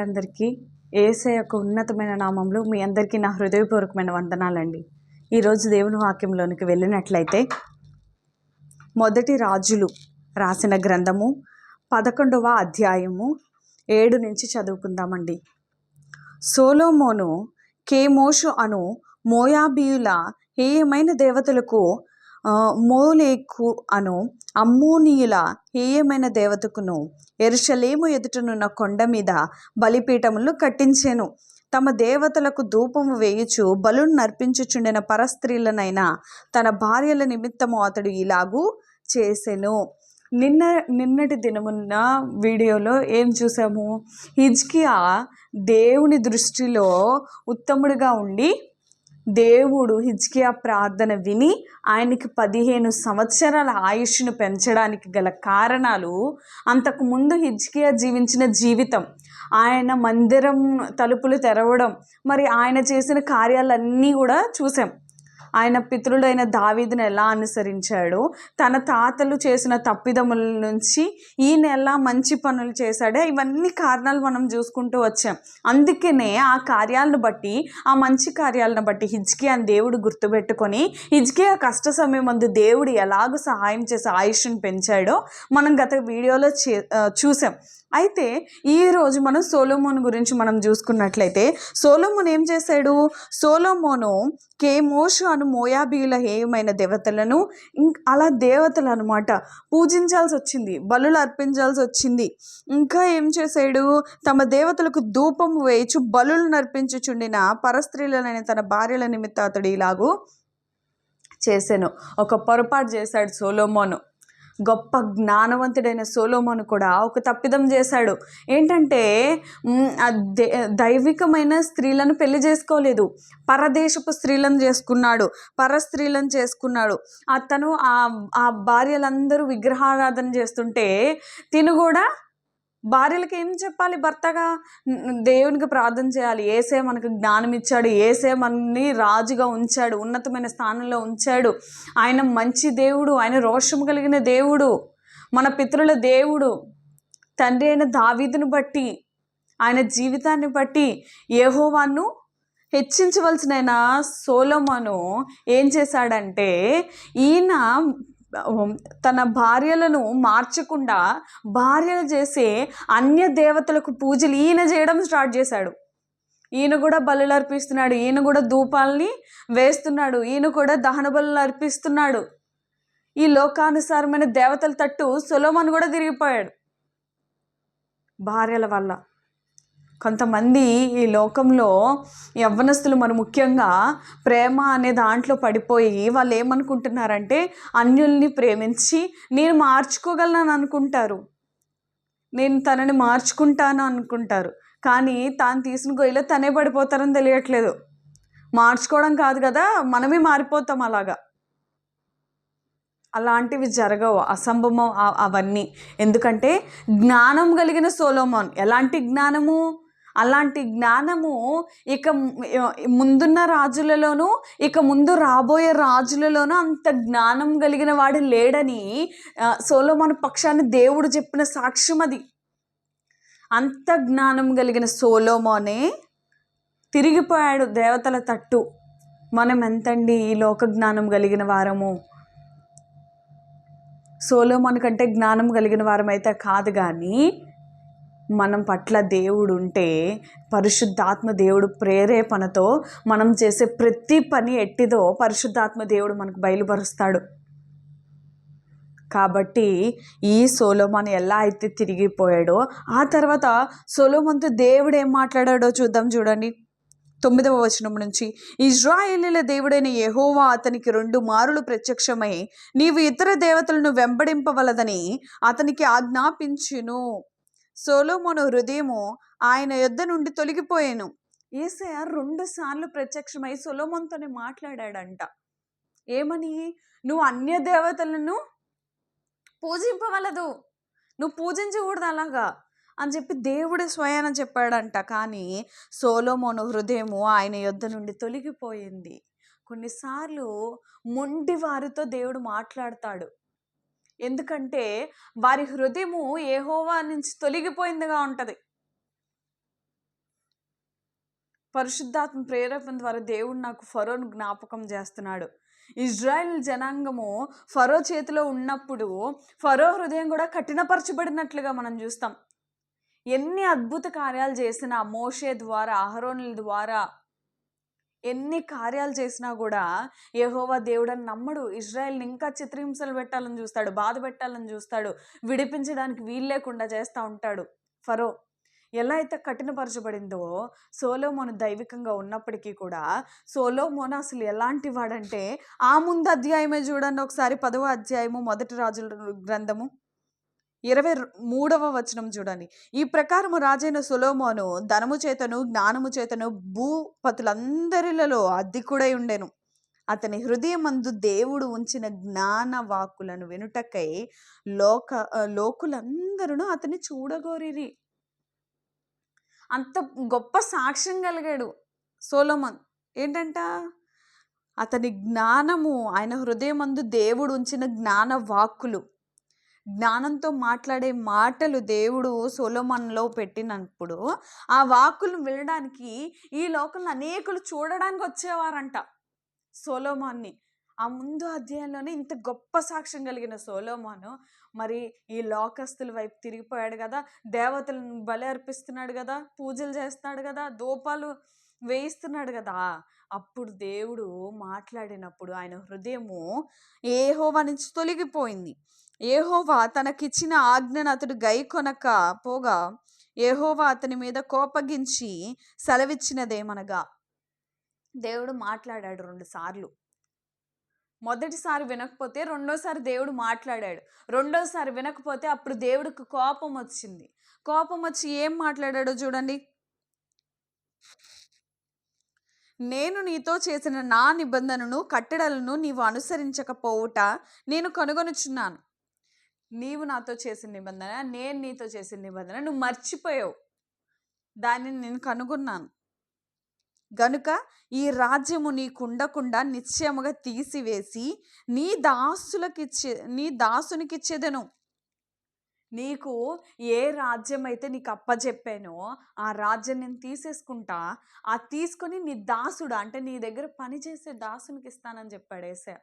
అందరికీ. ఏసే యొక్క ఉన్నతమైన నామంలో మీ అందరికీ నా హృదయపూర్వకమైన వందనాలండి. ఈరోజు దేవుని వాక్యంలోనికి వెళ్ళినట్లయితే మొదటి రాజులు రాసిన గ్రంథము పదకొండవ అధ్యాయము ఏడు నుంచి చదువుకుందామండి. సోలోమోను కేమోషు అను మోయాబియుల హేయమైన దేవతలకు మోలేకు అను అమ్మోనీయుల హేయమైన దేవతకును ఎరుషలేము ఎదుటనున్న కొండ మీద బలిపీఠములు కట్టించెను. తమ దేవతలకు ధూపము వేయుచు బలును నర్పించుచుండిన పరస్త్రీలనైనా తన భార్యల నిమిత్తము అతడు ఇలాగూ చేసెను. నిన్న నిన్నటి దినమున్న వీడియోలో ఏం చూసాము? హిజ్కియా దేవుని దృష్టిలో ఉత్తముడిగా ఉండి దేవుడు హిజ్కియా ప్రార్థన విని ఆయనకి పదిహేను సంవత్సరాల ఆయుష్ను పెంచడానికి గల కారణాలు అంతకు ముందు హిజ్కియా జీవించిన జీవితం ఆయన మందిరం తలుపులు తెరవడం మరి ఆయన చేసిన కార్యాలన్నీ కూడా చూసాం ఆయన పితృడైన దావీదును ఎలా అనుసరించాడు? తన తాతలు చేసిన తప్పిదముల నుంచి ఈయన ఎలా మంచి పనులు చేశాడో? ఇవన్నీ కారణాలు మనం చూసుకుంటూ వచ్చాం. అందుకనే ఆ కార్యాలను బట్టి ఆ మంచి కార్యాలను బట్టి హిజ్కియా అని దేవుడు గుర్తుపెట్టుకొని హిజ్కియా కష్ట సమయం ముందు దేవుడు ఎలాగో సహాయం చేసి ఆయుష్ను పెంచాడో మనం గత వీడియోలో చే చూసాం. అయితే ఈరోజు మనం సోలోమోన్ గురించి మనం చూసుకున్నట్లయితే సోలోమోన్ ఏం చేశాడు? సోలోమోను కేమోషు అను మోయాబీయుల హేయమైన దేవతలను అలా దేవతలు అనమాట పూజించాల్సి వచ్చింది బలులు అర్పించాల్సి వచ్చింది. ఇంకా ఏం చేశాడు? తమ దేవతలకు ధూపం వేయచు బలులు నర్పించుచుండిన పరస్త్రీలనైన తన భార్యల నిమిత్త అతడు ఇలాగూ చేశాను ఒక పొరపాటు చేశాడు సోలోమోను. గొప్ప జ్ఞానవంతుడైన సోలోమోను కూడా ఒక తప్పిదం చేశాడు. ఏంటంటే దైవికమైన స్త్రీలను పెళ్ళి చేసుకోలేదు. పరదేశపు స్త్రీలను చేసుకున్నాడు. పర స్త్రీలను చేసుకున్నాడు. అతను ఆ ఆ భార్యలందరూ విగ్రహారాధన చేస్తుంటే తిను కూడా భార్యలకు ఏం చెప్పాలి భర్తగా? దేవునికి ప్రార్థన చేయాలి. ఏసే మనకు జ్ఞానం ఇచ్చాడు ఏసే మనని రాజుగా ఉంచాడు. ఉన్నతమైన స్థానంలో ఉంచాడు. ఆయన మంచి దేవుడు. ఆయన రోషం కలిగిన దేవుడు. మన పితరుల దేవుడు. తండ్రి అయిన దావీదును బట్టి ఆయన జీవితాన్ని బట్టి ఏహోవాను హెచ్చించవలసిన సోలోమను ఏం చేశాడంటే ఈయన తన భార్యలను మార్చకుండా భార్యలు చేసే అన్య దేవతలకు పూజలు ఈయన చేయడం స్టార్ట్ చేశాడు. ఈయన కూడా బలులు అర్పిస్తున్నాడు. ఈయన కూడా ధూపాలని వేస్తున్నాడు. ఈయన కూడా దహన బలులు అర్పిస్తున్నాడు. ఈ లోకానుసారమైన దేవతల తట్టు సొలోమన్ కూడా తిరిగిపోయాడు. భార్యల వల్ల. కొంతమంది ఈ లోకంలో యవ్వనస్తులు మరి ముఖ్యంగా ప్రేమ అనే దాంట్లో పడిపోయి వాళ్ళు ఏమనుకుంటున్నారంటే అన్యుల్ని ప్రేమించి నేను మార్చుకోగలను అనుకుంటారు. నేను తనని మార్చుకుంటాను అనుకుంటారు. కానీ తాను తీసిన గొయ్యిలో తనే పడిపోతారని తెలియట్లేదు. మార్చుకోవడం కాదు కదా మనమే మారిపోతాం అలాగా. అలాంటివి జరగవు అసంభవం అవన్నీ. ఎందుకంటే జ్ఞానం కలిగిన సోలోమోన్. ఎలాంటి జ్ఞానము? అలాంటి జ్ఞానము ఇక ముందున్న రాజులలోనూ ఇక ముందు రాబోయే రాజులలోనూ అంత జ్ఞానం కలిగిన వాడు లేడని ఆ, సోలోమోన్ పక్షాన్ని దేవుడు చెప్పిన సాక్ష్యం అది. అంత జ్ఞానం కలిగిన సోలోమోనే తిరిగిపోయాడు దేవతల తట్టు. మనం ఎంతండి ఈ లోక జ్ఞానం కలిగిన వారము? సోలోమోన్ కంటే జ్ఞానం కలిగిన వారమైతే కాదు కానీ మనం పట్ల దేవుడు ఉంటే పరిశుద్ధాత్మ దేవుడు ప్రేరేపణతో మనం చేసే ప్రతి పని ఎట్టిదో పరిశుద్ధాత్మ దేవుడు మనకు బయలుపరుస్తాడు. కాబట్టి ఈ సోలోమాన్ ఎలా అయితే తిరిగిపోయాడో ఆ తర్వాత సోలోమన్తో దేవుడు ఏం మాట్లాడాడో చూద్దాం చూడండి. తొమ్మిదవ వచనం నుంచి ఇజ్రాయేలీల దేవుడైన యహోవా అతనికి రెండు మారులు ప్రత్యక్షమై నీవు ఇతర దేవతలను వెంబడింపవలదని అతనికి ఆజ్ఞాపించును. సోలోమోను హృదయము ఆయన యొద్ద నుండి తొలగిపోయాను. ఏసయ రెండు సార్లు ప్రత్యక్షమై సొలోమోన్తోనే మాట్లాడాడంట. ఏమని? నువ్వు అన్య దేవతలను పూజింపవలదు. నువ్వు పూజించకూడదు అలాగా. అని చెప్పి దేవుడు స్వయాన చెప్పాడంట. కానీ సోలోమోను హృదయము ఆయన యొద్ద నుండి తొలగిపోయింది. కొన్నిసార్లు మొండి వారితో దేవుడు మాట్లాడతాడు. ఎందుకంటే వారి హృదయము ఏహోవా నుంచి తొలగిపోయిందిగా ఉంటుంది. పరిశుద్ధాత్మ ప్రేరేపణ ద్వారా దేవుడు నాకు ఫరోను జ్ఞాపకం చేస్తున్నాడు. ఇజ్రాయెల్ జనాంగము ఫరో చేతిలో ఉన్నప్పుడు ఫరో హృదయం కూడా కఠినపరచబడినట్లుగా మనం చూస్తాం. ఎన్ని అద్భుత కార్యాలు చేసినా మోషే ద్వారా అహరోనుల ద్వారా ఎన్ని కార్యాలు చేసినా కూడా యహోవా దేవుడని నమ్మడు. ఇజ్రాయెల్ని ఇంకా చిత్రహింసలు పెట్టాలని చూస్తాడు బాధ పెట్టాలని చూస్తాడు విడిపించడానికి వీలు లేకుండా చేస్తూ ఉంటాడు. ఫరో ఎలా అయితే కఠినపరచబడిందో సోలోమోను దైవికంగా ఉన్నప్పటికీ కూడా సోలోమోను అసలు ఎలాంటి వాడంటే ఆ ముందు అధ్యాయమే చూడండి ఒకసారి పదవ అధ్యాయము మొదటి రాజుల గ్రంథము. ఇరవై మూడవ వచనం చూడండి. ఈ ప్రకారము రాజైన సులోమోను ధనము చేతను జ్ఞానము చేతను భూపతులందరిలలో అధికుడై ఉండెను. అతని హృదయమందు దేవుడు ఉంచిన జ్ఞాన వాక్కులను వినుటకై లోక లోకులందరూ అతని చూడగోరిరి. అంత గొప్ప సాక్ష్యం కలిగాడు సోలోమన్. ఏంటంట? అతని జ్ఞానము ఆయన హృదయమందు దేవుడు ఉంచిన జ్ఞాన వాక్కులు. జ్ఞానంతో మాట్లాడే మాటలు దేవుడు సోలోమన్లో పెట్టినప్పుడు ఆ వాక్కులు వినడానికి ఈ లోకంలో అనేకులు చూడడానికి వచ్చేవారంట సోలోమాన్ని. ఆ ముందు అధ్యాయంలోనే ఇంత గొప్ప సాక్ష్యం కలిగిన సోలోమాను మరి ఈ లోకస్తుల వైపు తిరిగిపోయాడు కదా దేవతలను బలి అర్పిస్తున్నాడు కదా పూజలు చేస్తున్నాడు కదా దూపాలు వేయిస్తున్నాడు కదా! అప్పుడు దేవుడు మాట్లాడినప్పుడు ఆయన హృదయము ఏహోవా నుంచి తొలగిపోయింది. ఏహోవా తనకిచ్చిన ఆజ్ఞను అతడు గైకొనక పోగా ఏహోవా అతని మీద కోపగించి సెలవిచ్చినదేమనగా? దేవుడు మాట్లాడాడు రెండు సార్లు. మొదటిసారి వినకపోతే రెండోసారి దేవుడు మాట్లాడాడు. రెండోసారి వినకపోతే అప్పుడు దేవుడికి కోపం వచ్చింది కోపం వచ్చి ఏం మాట్లాడాడో చూడండి. నేను నీతో చేసిన నా నిబంధనను కట్టడలను నీవు అనుసరించకపోవుట నేను కనుగొనుచున్నాను. నీవు నాతో చేసిన నిబంధన నేను నీతో చేసిన నిబంధన నువ్వు మర్చిపోయావు. దానిని నేను కనుగొన్నాను. గనుక ఈ రాజ్యము నీకుండకుండా నిశ్చయముగా తీసివేసి నీ దాసులకిచ్చే నీ దాసునికిచ్చేదను. నీకు ఏ రాజ్యం అయితే నీకు అప్పచెప్పానో ఆ రాజ్యం నేను తీసేసుకుంటా. ఆ తీసుకొని నీ దాసుడు అంటే నీ దగ్గర పని చేసే దాసునికి ఇస్తానని చెప్పాడు ఏసే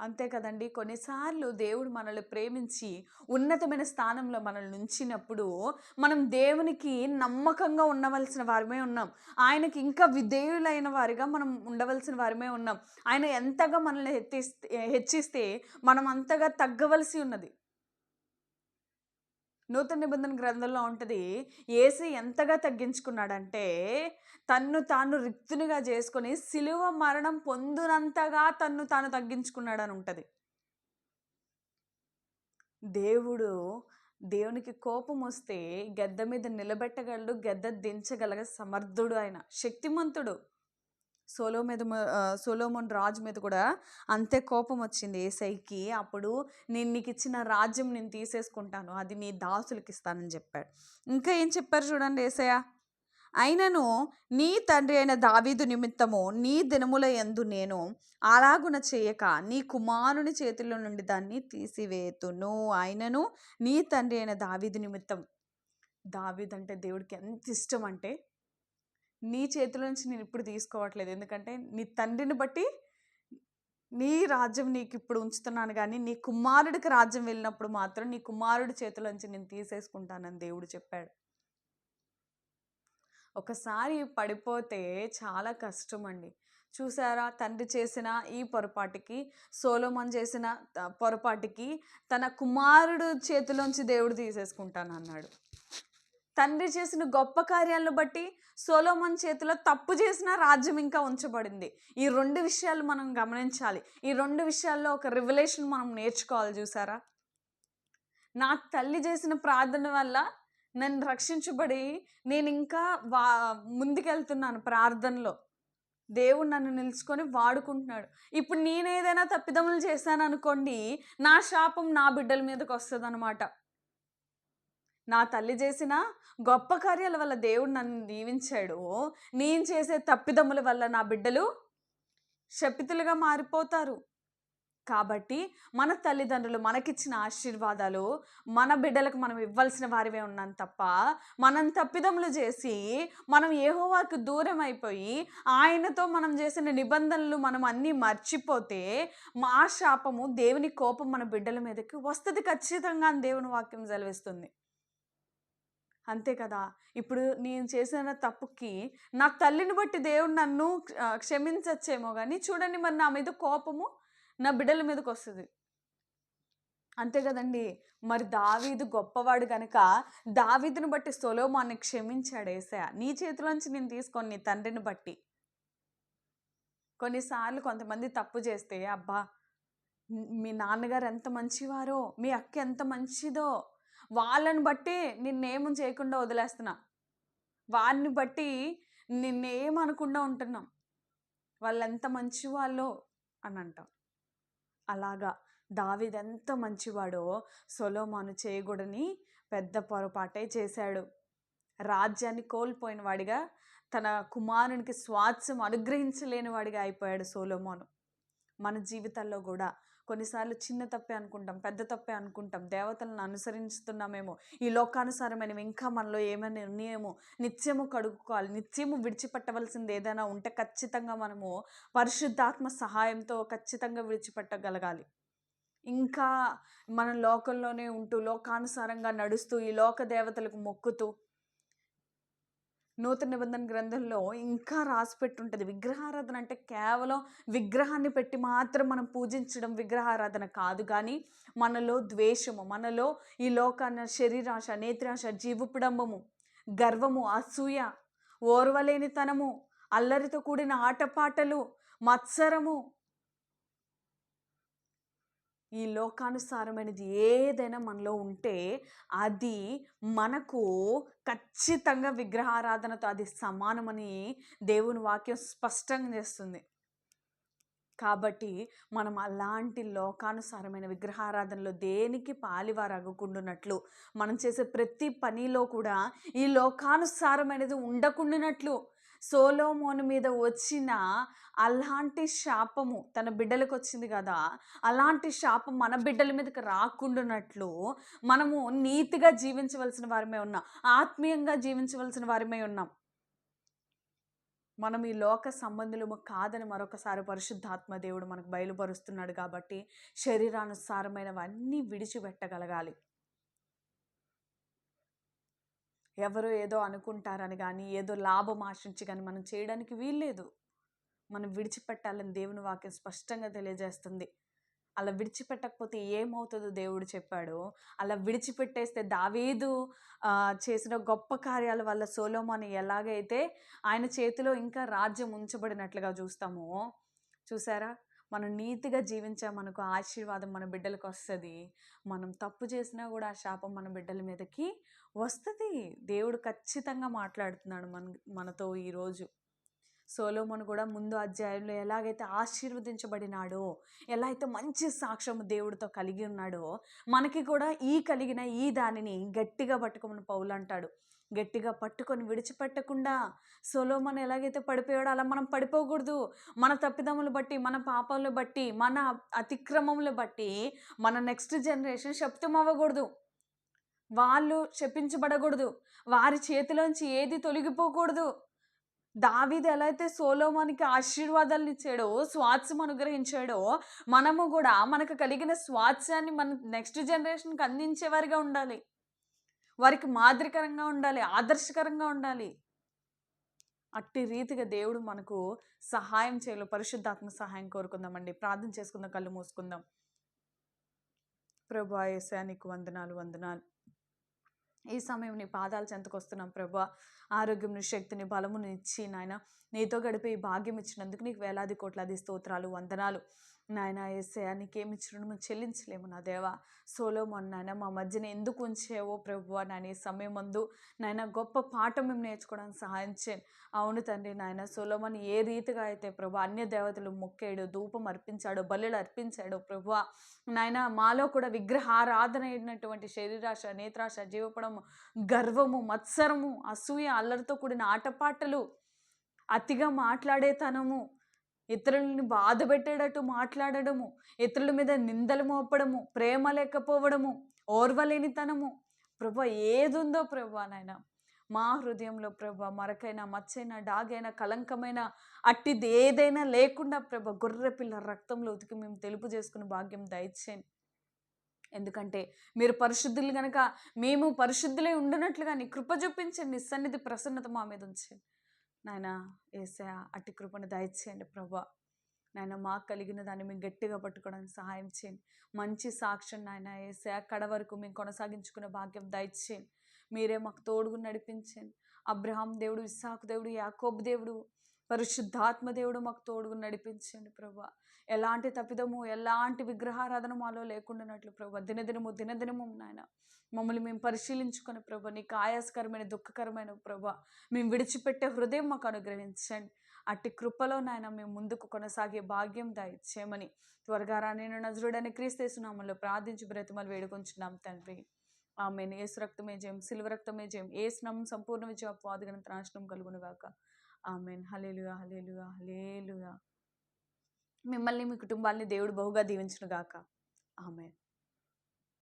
అంతే కదండి. కొన్నిసార్లు దేవుడు మనల్ని ప్రేమించి ఉన్నతమైన స్థానంలో మనల్ని ఉంచినప్పుడు మనం దేవునికి నమ్మకంగా ఉండవలసిన వారమే ఉన్నాం. ఆయనకి ఇంకా విధేయులైన వారిగా మనం ఉండవలసిన వారమే ఉన్నాం. ఆయన ఎంతగా మనల్ని హెచ్చిస్తే హెచ్చిస్తే మనం అంతగా తగ్గవలసి ఉన్నది. నూతన నిబంధన గ్రంథంలో ఉంటుంది ఏసీ ఎంతగా తగ్గించుకున్నాడంటే తన్ను తాను రిక్తునిగా చేసుకొని సిలువ మరణం పొందునంతగా తన్ను తాను తగ్గించుకున్నాడని ఉంటుంది. దేవుడు దేవునికి కోపం వస్తే గద్ద మీద నిలబెట్టగలడు గద్ద దించగలగ సమర్థుడు ఆయన శక్తిమంతుడు. సోలో మీద సోలోమోన్ రాజు మీద కూడా అంతే కోపం వచ్చింది ఏసైకి. అప్పుడు నేను నీకు ఇచ్చిన రాజ్యం నేను తీసేసుకుంటాను అది నీ దాసులకి ఇస్తానని చెప్పాడు. ఇంకా ఏం చెప్పారు చూడండి ఏసయ్య? అయినను నీ తండ్రి అయిన దావీదు నిమిత్తము నీ దినముల యందు నేను అలాగున చేయక నీ కుమారుని చేతిలో నుండి దాన్ని తీసివేతును. అయినను నీ తండ్రి అయిన దావీదు నిమిత్తం. దావీద్ అంటే దేవుడికి ఎంత ఇష్టం అంటే నీ చేతుల నుంచి నేను ఇప్పుడు తీసుకోవట్లేదు. ఎందుకంటే నీ తండ్రిని బట్టి నీ రాజ్యం నీకు ఇప్పుడు ఉంచుతున్నాను కానీ నీ కుమారుడికి రాజ్యం వెళ్ళినప్పుడు మాత్రం నీ కుమారుడి చేతిలోంచి నేను తీసేసుకుంటానని దేవుడు చెప్పాడు. ఒకసారి పడిపోతే చాలా కష్టం అండి చూసారా? తండ్రి చేసిన ఈ పొరపాటుకి సోలోమన్ చేసిన పొరపాటికి పొరపాటుకి తన కుమారుడు చేతిలోంచి దేవుడు తీసేసుకుంటాను అన్నాడు తండ్రి చేసిన గొప్ప కార్యాలను బట్టి సోలోమన్ చేతిలో తప్పు చేసిన రాజ్యం ఇంకా ఉంచబడింది. ఈ రెండు విషయాలు మనం గమనించాలి. ఈ రెండు విషయాల్లో ఒక రివలేషన్ మనం నేర్చుకోవాలి చూసారా? నా తల్లి చేసిన ప్రార్థన వల్ల నన్ను రక్షించబడి నేను ఇంకా వా ముందుకెళ్తున్నాను ప్రార్థనలో. దేవుడు నన్ను నిలుచుకొని వాడుకుంటున్నాడు. ఇప్పుడు నేను ఏదైనా తప్పిదములు చేశాను అనుకోండి నా శాపం నా బిడ్డల మీదకి వస్తుంది నా తల్లి చేసిన గొప్ప కార్యాల వల్ల దేవుడు నన్ను దీవించాడు. నేను చేసే తప్పిదముల వల్ల నా బిడ్డలు శపితులుగా మారిపోతారు. కాబట్టి మన తల్లిదండ్రులు మనకిచ్చిన ఆశీర్వాదాలు మన బిడ్డలకు మనం ఇవ్వాల్సిన వారివే ఉన్నాం తప్ప మనం తప్పిదములు చేసి మనం ఏహోవాకు దూరం అయిపోయి ఆయనతో మనం చేసిన నిబంధనలు మనం అన్నీ మర్చిపోతే మా శాపము దేవుని కోపం మన బిడ్డల మీదకి వస్తుంది ఖచ్చితంగా అని దేవుని వాక్యం సెలవిస్తుంది. అంతే కదా. ఇప్పుడు నేను చేసిన తప్పుకి నా తల్లిని బట్టి దేవుడు నన్ను క్షమించచ్చేమో కానీ చూడండి మరి నా మీద కోపము నా బిడ్డల మీదకి వస్తుంది. అంతే కదండి. మరి దావీదు గొప్పవాడు కనుక దావీదును బట్టి సొలోమాన్ని క్షమించాడు ఏసయ. నీ చేతిలోంచి నేను తీసుకొని నీ తండ్రిని బట్టి. కొన్నిసార్లు కొంతమంది తప్పు చేస్తే అబ్బా మీ నాన్నగారు ఎంత మంచివారో మీ అక్క ఎంత మంచిదో వాళ్ళని బట్టి నిన్నేమం చేయకుండా వదిలేస్తున్నా. వారిని బట్టి నిన్నేమనకుండా ఉంటున్నాం. వాళ్ళు ఎంత అని అంటాం. అలాగా దావిదెంత మంచివాడో సొలోమాను చేయకూడని పెద్ద పొరపాటే చేశాడు. రాజ్యాన్ని కోల్పోయిన వాడిగా తన కుమారునికి స్వాస్థ్యం అనుగ్రహించలేని వాడిగా అయిపోయాడు సోలోమోను. మన జీవితాల్లో కూడా కొన్నిసార్లు చిన్న తప్పే అనుకుంటాం పెద్ద తప్పే అనుకుంటాం. దేవతలను అనుసరిస్తున్నామేమో ఈ లోకానుసారమైనవి ఇంకా మనలో ఏమైనా ఉన్నాయేమో నిత్యము కడుక్కోవాలి నిత్యము విడిచిపెట్టవలసింది ఏదైనా ఉంటే ఖచ్చితంగా మనము పరిశుద్ధాత్మ సహాయంతో ఖచ్చితంగా విడిచిపెట్టగలగాలి. ఇంకా మన లోకంలోనే ఉంటూ లోకానుసారంగా నడుస్తూ ఈ లోక దేవతలకు మొక్కుతూ నూతన నిబంధన గ్రంథంలో ఇంకా రాసి పెట్టుంటుంది. విగ్రహారాధన అంటే కేవలం విగ్రహాన్ని పెట్టి మాత్రం మనం పూజించడం విగ్రహారాధన కాదు. కానీ మనలో ద్వేషము మనలో ఈ లోకాన శరీరాశ నేత్రాశ జీవపుడంబము గర్వము అసూయ ఓర్వలేనితనము అల్లరితో కూడిన ఆటపాటలు మత్సరము ఈ లోకానుసారమైనది ఏదైనా మనలో ఉంటే అది మనకు ఖచ్చితంగా విగ్రహారాధనతో అది సమానమని దేవుని వాక్యం స్పష్టంగా చేస్తుంది. కాబట్టి మనం అలాంటి లోకానుసారమైన విగ్రహారాధనలో దేనికి పాలివారగకుండునట్లు మనం చేసే ప్రతి పనిలో కూడా ఈ లోకానుసారమైనది ఉండకుండానట్లు సోలోమోను మీద వచ్చిన అలాంటి శాపము తన బిడ్డలకు వచ్చింది కదా అలాంటి శాపం మన బిడ్డల మీదకి రాకుండానట్లు మనము నీతిగా జీవించవలసిన వారమే ఉన్నాం ఆత్మీయంగా జీవించవలసిన వారమే ఉన్నాం. మనం ఈ లోక సంబంధులము కాదని మరొకసారి పరిశుద్ధాత్మ దేవుడు మనకు బయలుపరుస్తున్నాడు కాబట్టి శరీరానుసారమైనవన్నీ విడిచిపెట్టగలగాలి. ఎవరో ఏదో అనుకుంటారని కానీ ఏదో లాభం ఆశించి కానీ మనం చేయడానికి వీల్లేదు. మనం విడిచిపెట్టాలని దేవుని వాక్యం స్పష్టంగా తెలియజేస్తుంది. అలా విడిచిపెట్టకపోతే ఏమవుతుందో దేవుడు చెప్పాడు. అలా విడిచిపెట్టేస్తే దావీదు చేసిన గొప్ప కార్యాల వల్ల సోలోమాని ఎలాగైతే ఆయన చేతిలో ఇంకా రాజ్యం ఉంచబడినట్లుగా చూస్తామో చూసారా మనం నీతిగా జీవించామనుకో ఆశీర్వాదం మన బిడ్డలకు వస్తుంది. మనం తప్పు చేసినా కూడా ఆ శాపం మన బిడ్డల మీదకి వస్తుంది. దేవుడు ఖచ్చితంగా మాట్లాడుతున్నాడు మన మనతో ఈరోజు సోలోమన్ కూడా ముందు అధ్యాయంలో ఎలాగైతే ఆశీర్వదించబడినాడో ఎలా అయితే మంచి సాక్ష్యం దేవుడితో కలిగి ఉన్నాడో మనకి కూడా ఈ కలిగిన ఈ దానిని గట్టిగా పట్టుకోమని పౌలు అంటాడు. గట్టిగా పట్టుకొని విడిచిపెట్టకుండా సొలోమన్ ఎలాగైతే పడిపోయాడో అలా మనం పడిపోకూడదు. మన తప్పిదములు బట్టి మన పాపాలను బట్టి మన అతిక్రమములు బట్టి మన నెక్స్ట్ జనరేషన్ శప్తం అవ్వకూడదు వాళ్ళు శపించబడకూడదు. వారి చేతిలోంచి ఏది తొలగిపోకూడదు. దావిది ఎలా అయితే సోలోమానికి ఆశీర్వాదాలు ఇచ్చాడో స్వాస్థ్యం అనుగ్రహించాడో మనము కూడా మనకు కలిగిన స్వాత్స్యాన్ని మన నెక్స్ట్ జనరేషన్కి అందించేవారిగా ఉండాలి. వారికి మాదిరికరంగా ఉండాలి ఆదర్శకరంగా ఉండాలి. అట్టి రీతిగా దేవుడు మనకు సహాయం చేయాలి. పరిశుద్ధాత్మ సహాయం కోరుకుందామండి. ప్రార్థన చేసుకుందాం కళ్ళు మూసుకుందాం. ప్రభా ఏసా నీకు వందనాలు వందనాలు. ఈ సమయం నీ పాదాలు చెంతకు వస్తున్నాం ప్రభా. ఆరోగ్యం శక్తిని బలమును ఇచ్చి నాయన నీతో గడిపే ఈ భాగ్యం ఇచ్చినందుకు నీకు వేలాది కోట్లాది స్తోత్రాలు వందనాలు. నాయన ఏసయా నీకేమి ఇచ్చిన చెల్లించలేము నా దేవా. సోలోమన్ నాయన మా మధ్యన ఎందుకు ఉంచావో ప్రభు నాయన ఈ సమయం ముందు నాయన గొప్ప పాఠం మేము నేర్చుకోవడానికి సహాయం చేయండి అవును తండ్రి నాయన సోలోమన్ ఏ రీతిగా అయితే ప్రభు అన్య దేవతలు మొక్కాడు ధూపం అర్పించాడు బలులు అర్పించాడు ప్రభు నాయన మాలో కూడా విగ్రహారాధన అయినటువంటి శరీరాశ నేత్రాశ జీవపడము గర్వము మత్సరము అసూయ అల్లరితో కూడిన ఆటపాటలు అతిగా మాట్లాడేతనము. ఇతరులని బాధ పెట్టేటట్టు మాట్లాడడము ఇతరుల మీద నిందలు మోపడము ప్రేమ లేకపోవడము ఓర్వలేనితనము. ప్రభా ఏది ఉందో ప్రభా నాయన మా హృదయంలో ప్రభ మరకైనా మచ్చైనా డాగైనా కలంకమైన అట్టిది ఏదైనా లేకుండా ప్రభ గొర్రె పిల్ల రక్తంలో ఉతికి మేము తెలుపు చేసుకుని భాగ్యం దయచేయండి. ఎందుకంటే మీరు పరిశుద్ధులు కనుక మేము పరిశుద్ధులే ఉండనట్లుగా నీ కృప చూపించండి సన్నిధి ప్రసన్నత మా మీద ఉంచండి. నాయన ఏసయ అట్టి కృపను దయచేయండి ప్రభా. నాయన మాకు కలిగిన దాన్ని మేము గట్టిగా పట్టుకోవడానికి సహాయం చేయండి. మంచి సాక్ష్యం నాయన ఏసా కడ వరకు మేము కొనసాగించుకునే భాగ్యం దయచేయండి. మీరే మాకు తోడుగు నడిపించండి. అబ్రహాం దేవుడు ఇస్సాకు దేవుడు యాకోబ్ దేవుడు పరిశుద్ధాత్మ దేవుడు మాకు తోడుగు నడిపించండి ప్రభా. ఎలాంటి తప్పిదము ఎలాంటి విగ్రహారాధన మాలో లేకుండానట్లు ప్రభా. దినదినము దినదినము నాయన మమ్మల్ని మేము పరిశీలించుకొని ప్రభా నీకు ఆయాసకరమైన దుఃఖకరమైన ప్రభా మేము విడిచిపెట్టే హృదయం మాకు అనుగ్రహించండి. అట్టి కృపలో నాయన మేము ముందుకు కొనసాగే భాగ్యం దాయిచ్చేయమని త్వరగా రాని నజరుడని క్రీస్తేసునామంలో ప్రార్థించి బ్రతిమలు వేడుకొంచున్నాం తండ్రి. ఆమె ఏసు రక్తమే జయం సిల్వ రక్తమే జయం. ఏ స్నం సంపూర్ణ విజయ అపవాదిగన త్రాశనం కలుగునుగాక. ఆమెన్. హలేలుగా హలేలుగా హలేలుగా మిమ్మల్ని మీ కుటుంబాన్ని దేవుడు బహుగా దీవించును గాక ఆమె